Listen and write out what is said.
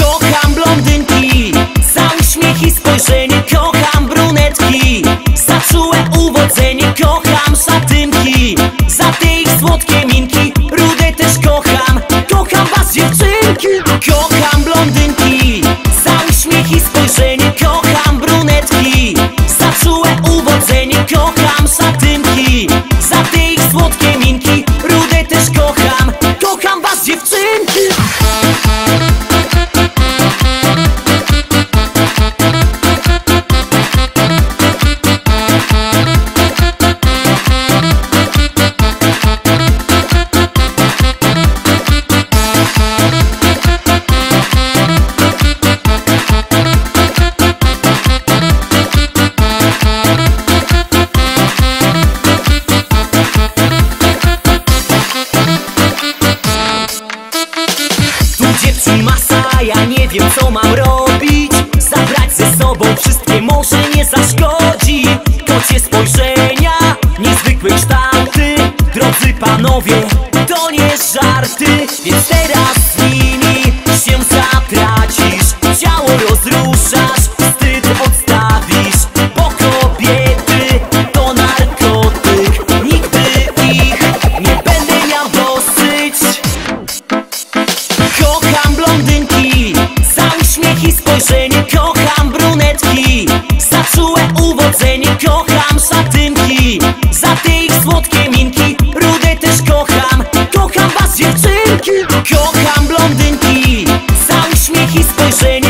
Kocham blondynki Za uśmiech i spojrzenie Kocham brunetki. Za czułe uwodzenie Kocham szatynki. Za te ich słodkie minki Rude też kocham. Kocham was dziewczynki. Kocham blondynki Za uśmiech i spojrzenie Kocham brunetki. Za czułe uwodzenie Kocham wiem co mam robić. Zabrać ze sobą wszystkie może nie zaszkodzi. Kocie spojrzenia, niezwykłe kształty. Drodzy panowie, to nie żarty. Więc teraz spojrzenie Kocham brunetki. Za czułe uwodzenie Kocham szatynki Za te ich słodkie minki Rude też kocham. Kocham was dziewczynki Kocham blondynki. Za uśmiech i spojrzenie